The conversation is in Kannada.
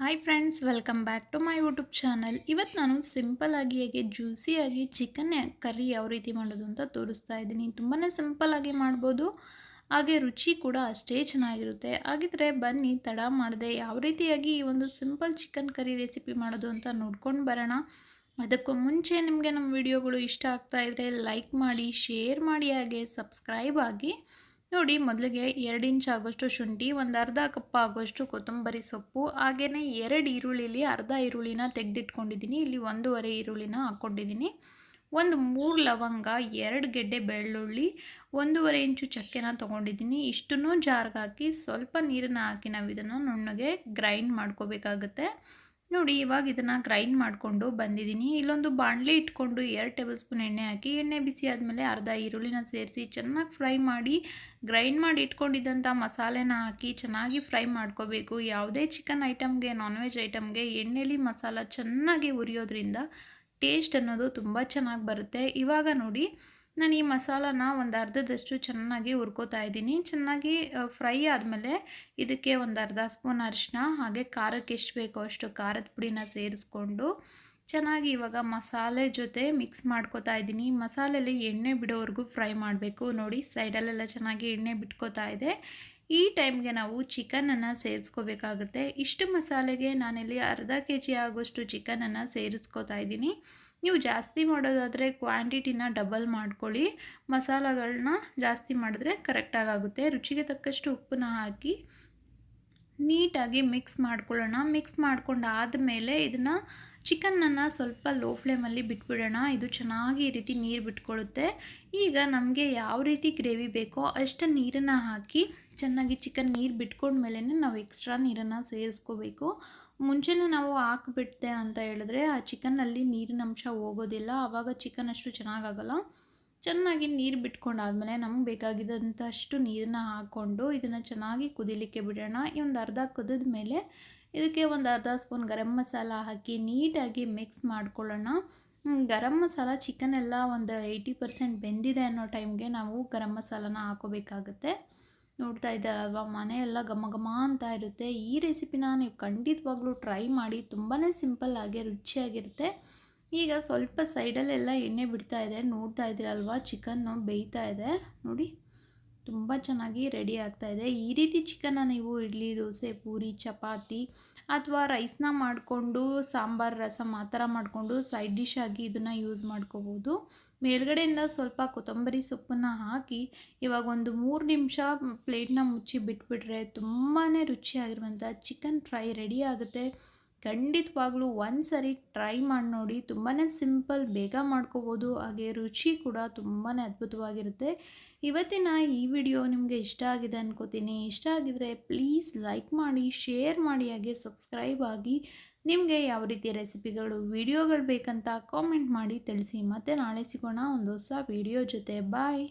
Hi friends welcome back to my YouTube channel ಇವತ್ತು ನಾನು ಸಿಂಪಲ್ಲಾಗಿ ಹೇಗೆ ಜ್ಯೂಸಿಯಾಗಿ ಚಿಕನ್ ಕರಿ ಯಾವ ರೀತಿ ಮಾಡೋದು ಅಂತ ತೋರಿಸ್ತಾ ಇದ್ದೀನಿ. ತುಂಬಾ ಸಿಂಪಲ್ಲಾಗಿ ಮಾಡ್ಬೋದು. ಹಾಗೆ ರುಚಿ ಕೂಡ ಅಷ್ಟೇ ಚೆನ್ನಾಗಿರುತ್ತೆ. ಹಾಗಿದ್ರೆ ಬನ್ನಿ, ತಡ ಮಾಡದೆ ಯಾವ ರೀತಿಯಾಗಿ ಈ ಒಂದು ಸಿಂಪಲ್ ಚಿಕನ್ ಕರಿ ರೆಸಿಪಿ ಮಾಡೋದು ಅಂತ ನೋಡ್ಕೊಂಡು ಬರೋಣ. ಅದಕ್ಕೂ ಮುಂಚೆ ನಿಮಗೆ ನಮ್ಮ ವಿಡಿಯೋಗಳು ಇಷ್ಟ ಆಗ್ತಾ ಇದ್ದರೆ ಲೈಕ್ ಮಾಡಿ ಶೇರ್ ಮಾಡಿ, ಹಾಗೆ ಸಬ್ಸ್ಕ್ರೈಬ್ ಆಗಿ. ನೋಡಿ, ಮೊದಲಿಗೆ ಎರಡು ಇಂಚ್ ಆಗೋಷ್ಟು ಶುಂಠಿ, ಒಂದು ಅರ್ಧ ಕಪ್ ಆಗೋಷ್ಟು ಕೊತ್ತಂಬರಿ ಸೊಪ್ಪು ಹಾಗೆಯೇ ಎರಡು ಈರುಳ್ಳಿಲಿ ಅರ್ಧ ಈರುಳ್ಳಿನ ತೆಗೆದಿಟ್ಕೊಂಡಿದ್ದೀನಿ. ಇಲ್ಲಿ ಒಂದೂವರೆ ಈರುಳ್ಳಿನ ಹಾಕ್ಕೊಂಡಿದ್ದೀನಿ. ಒಂದು ಮೂರು ಲವಂಗ, ಎರಡು ಗೆಡ್ಡೆ ಬೆಳ್ಳುಳ್ಳಿ, ಒಂದೂವರೆ ಇಂಚು ಚಕ್ಕೆನ ತೊಗೊಂಡಿದ್ದೀನಿ. ಇಷ್ಟನ್ನು ಜಾರ್ಗೆ ಹಾಕಿ ಸ್ವಲ್ಪ ನೀರನ್ನು ಹಾಕಿ ನಾವು ಇದನ್ನು ನುಣ್ಣಗೆ ಗ್ರೈಂಡ್ ಮಾಡ್ಕೋಬೇಕಾಗತ್ತೆ. ನೋಡಿ, ಇವಾಗ ಇದನ್ನು ಗ್ರೈಂಡ್ ಮಾಡಿಕೊಂಡು ಬಂದಿದ್ದೀನಿ. ಇಲ್ಲೊಂದು ಬಾಣಲೆ ಇಟ್ಕೊಂಡು ಎರಡು ಟೇಬಲ್ ಸ್ಪೂನ್ ಎಣ್ಣೆ ಹಾಕಿ, ಎಣ್ಣೆ ಬಿಸಿ ಆದಮೇಲೆ ಅರ್ಧ ಈರುಳ್ಳಿನ ಸೇರಿಸಿ ಚೆನ್ನಾಗಿ ಫ್ರೈ ಮಾಡಿ ಗ್ರೈಂಡ್ ಮಾಡಿ ಇಟ್ಕೊಂಡಿದ್ದಂಥ ಮಸಾಲೆನ ಹಾಕಿ ಚೆನ್ನಾಗಿ ಫ್ರೈ ಮಾಡ್ಕೋಬೇಕು. ಯಾವುದೇ ಚಿಕನ್ ಐಟಮ್ಗೆ ನಾನ್ ವೆಜ್ ಐಟಮ್ಗೆ ಎಣ್ಣೆಲಿ ಮಸಾಲ ಚೆನ್ನಾಗಿ ಉರಿಯೋದ್ರಿಂದ ಟೇಸ್ಟ್ ಅನ್ನೋದು ತುಂಬ ಚೆನ್ನಾಗಿ ಬರುತ್ತೆ. ಇವಾಗ ನೋಡಿ ನಾನು ಈ ಮಸಾಲಾನ ಒಂದು ಅರ್ಧದಷ್ಟು ಚೆನ್ನಾಗಿ ಹುರ್ಕೋತಾ ಇದ್ದೀನಿ. ಚೆನ್ನಾಗಿ ಫ್ರೈ ಆದಮೇಲೆ ಇದಕ್ಕೆ ಒಂದು ಅರ್ಧ ಸ್ಪೂನ್ ಅರಿಶಿನ, ಹಾಗೆ ಖಾರಕ್ಕೆ ಎಷ್ಟು ಬೇಕೋ ಅಷ್ಟು ಖಾರದ ಪುಡಿನ ಸೇರಿಸ್ಕೊಂಡು ಚೆನ್ನಾಗಿ ಇವಾಗ ಮಸಾಲೆ ಜೊತೆ ಮಿಕ್ಸ್ ಮಾಡ್ಕೋತಾ ಇದ್ದೀನಿ. ಮಸಾಲೆಯಲ್ಲಿ ಎಣ್ಣೆ ಬಿಡೋವರೆಗೂ ಫ್ರೈ ಮಾಡಬೇಕು. ನೋಡಿ, ಸೈಡಲ್ಲೆಲ್ಲ ಚೆನ್ನಾಗಿ ಎಣ್ಣೆ ಬಿಟ್ಕೋತಾ ಇದೆ. ಈ ಟೈಮ್ಗೆ ನಾವು ಚಿಕನನ್ನು ಸೇರಿಸ್ಕೋಬೇಕಾಗುತ್ತೆ. ಇಷ್ಟು ಮಸಾಲೆಗೆ ನಾನಿಲ್ಲಿ ಅರ್ಧ ಕೆ ಜಿ ಆಗೋಷ್ಟು ಚಿಕನನ್ನು ಸೇರಿಸ್ಕೋತಾ ಇದ್ದೀನಿ. ನೀವು ಜಾಸ್ತಿ ಮಾಡೋದಾದರೆ ಕ್ವಾಂಟಿಟಿನ ಡಬಲ್ ಮಾಡ್ಕೊಳ್ಳಿ. ಮಸಾಲಗಳನ್ನ ಜಾಸ್ತಿ ಮಾಡಿದ್ರೆ ಕರೆಕ್ಟಾಗಿ ಆಗುತ್ತೆ ರುಚಿಗೆ ತಕ್ಕಷ್ಟು ಉಪ್ಪನ್ನ ಹಾಕಿ ನೀಟಾಗಿ ಮಿಕ್ಸ್ ಮಾಡ್ಕೊಳ್ಳೋಣ. ಮಿಕ್ಸ್ ಮಾಡ್ಕೊಂಡು ಆದಮೇಲೆ ಇದನ್ನು ಚಿಕನ್ನನ್ನು ಸ್ವಲ್ಪ ಲೋ ಫ್ಲೇಮಲ್ಲಿ ಬಿಟ್ಬಿಡೋಣ. ಇದು ಚೆನ್ನಾಗಿ ಈ ರೀತಿ ನೀರು ಬಿಟ್ಕೊಳ್ಳುತ್ತೆ. ಈಗ ನಮಗೆ ಯಾವ ರೀತಿ ಗ್ರೇವಿ ಬೇಕೋ ಅಷ್ಟು ನೀರನ್ನು ಹಾಕಿ ಚೆನ್ನಾಗಿ ಚಿಕನ್ ನೀರು ಬಿಟ್ಕೊಂಡ್ಮೇಲೆ ನಾವು ಎಕ್ಸ್ಟ್ರಾ ನೀರನ್ನು ಸೇರಿಸ್ಕೋಬೇಕು. ಮುಂಚೆನೇ ನಾವು ಹಾಕ್ಬಿಡ್ತೆ ಅಂತ ಹೇಳಿದ್ರೆ ಆ ಚಿಕನ್ನಲ್ಲಿ ನೀರಿನ ಅಂಶ ಹೋಗೋದಿಲ್ಲ, ಆವಾಗ ಚಿಕನ್ ಅಷ್ಟು ಚೆನ್ನಾಗಾಗಲ್ಲ. ಚೆನ್ನಾಗಿ ನೀರು ಬಿಟ್ಕೊಂಡಾದ್ಮೇಲೆ ನಮ್ಗೆ ಬೇಕಾಗಿದ್ದಂಥಷ್ಟು ನೀರನ್ನ ಹಾಕ್ಕೊಂಡು ಇದನ್ನು ಚೆನ್ನಾಗಿ ಕುದಿಲಿಕ್ಕೆ ಬಿಡೋಣ. ಈ ಒಂದು ಅರ್ಧ ಕುದಿದ ಮೇಲೆ ಇದಕ್ಕೆ ಒಂದು ಅರ್ಧ ಸ್ಪೂನ್ ಗರಂ ಮಸಾಲ ಹಾಕಿ ನೀಟಾಗಿ ಮಿಕ್ಸ್ ಮಾಡ್ಕೊಳ್ಳೋಣ. ಗರಂ ಮಸಾಲ ಚಿಕನ್ ಎಲ್ಲ ಒಂದು ಏಯ್ಟಿ ಪರ್ಸೆಂಟ್ ಬೆಂದಿದೆ ಅನ್ನೋ ಟೈಮ್ಗೆ ನಾವು ಗರಂ ಮಸಾಲನ ಹಾಕೋಬೇಕಾಗುತ್ತೆ. ನೋಡ್ತಾ ಇದ್ದಾರಲ್ವ? ಮನೆಯೆಲ್ಲ ಘಮ ಘಮ ಅಂತ ಇರುತ್ತೆ. ಈ ರೆಸಿಪಿನ ನೀವು ಖಂಡಿತವಾಗ್ಲೂ ಟ್ರೈ ಮಾಡಿ. ತುಂಬಾ ಆಗಿ ರುಚಿಯಾಗಿರುತ್ತೆ. ಈಗ ಸ್ವಲ್ಪ ಸೈಡಲ್ಲೆಲ್ಲ ಎಣ್ಣೆ ಬಿಡ್ತಾ ಇದೆ. ನೋಡ್ತಾ ಇದ್ದೀರಲ್ವಾ? ಚಿಕನ್ನು ಬೇಯ್ತಾ ಇದೆ. ನೋಡಿ, ತುಂಬ ಚೆನ್ನಾಗಿ ರೆಡಿ ಆಗ್ತಾ ಇದೆ. ಈ ರೀತಿ ಚಿಕನ್ನ ನೀವು ಇಡ್ಲಿ, ದೋಸೆ, ಪೂರಿ, ಚಪಾತಿ ಅಥವಾ ರೈಸ್ನ ಮಾಡಿಕೊಂಡು ಸಾಂಬಾರು ರಸಮ್ ಆ ಥರ ಮಾಡಿಕೊಂಡು ಸೈಡ್ ಡಿಶ್ ಆಗಿ ಇದನ್ನು ಯೂಸ್ ಮಾಡ್ಕೋಬೋದು. ಮೇಲ್ಗಡೆಯಿಂದ ಸ್ವಲ್ಪ ಕೊತ್ತಂಬರಿ ಸೊಪ್ಪನ್ನು ಹಾಕಿ ಇವಾಗ ಒಂದು ಮೂರು ನಿಮಿಷ ಪ್ಲೇಟ್ನ ಮುಚ್ಚಿ ಬಿಟ್ಬಿಟ್ರೆ ತುಂಬಾ ರುಚಿಯಾಗಿರುವಂಥ ಚಿಕನ್ ಫ್ರೈ ರೆಡಿ ಆಗುತ್ತೆ. ಖಂಡಿತವಾಗ್ಲೂ ಒಂದು ಸರಿ ಟ್ರೈ ಮಾಡಿ ನೋಡಿ ತುಂಬಾ ಸಿಂಪಲ್, ಬೇಗ ಮಾಡ್ಕೋಬೋದು. ಹಾಗೆ ರುಚಿ ಕೂಡ ತುಂಬಾ ಅದ್ಭುತವಾಗಿರುತ್ತೆ. ಇವತ್ತಿನ ಈ ವಿಡಿಯೋ ನಿಮಗೆ ಇಷ್ಟ ಆಗಿದೆ ಅನ್ಕೋತೀನಿ. ಇಷ್ಟ ಆಗಿದರೆ ಪ್ಲೀಸ್ ಲೈಕ್ ಮಾಡಿ, ಶೇರ್ ಮಾಡಿ, ಹಾಗೆ ಸಬ್ಸ್ಕ್ರೈಬ್ ಆಗಿ ನಿಮಗೆ ಯಾವ ರೀತಿಯ ರೆಸಿಪಿಗಳು, ವಿಡಿಯೋಗಳು ಬೇಕಂತ ಕಾಮೆಂಟ್ ಮಾಡಿ ತಿಳಿಸಿ. ಮತ್ತೆ ನಾಳೆ ಸಿಗೋಣ ಒಂದು ಹೊಸ ವಿಡಿಯೋ ಜೊತೆ. ಬಾಯ್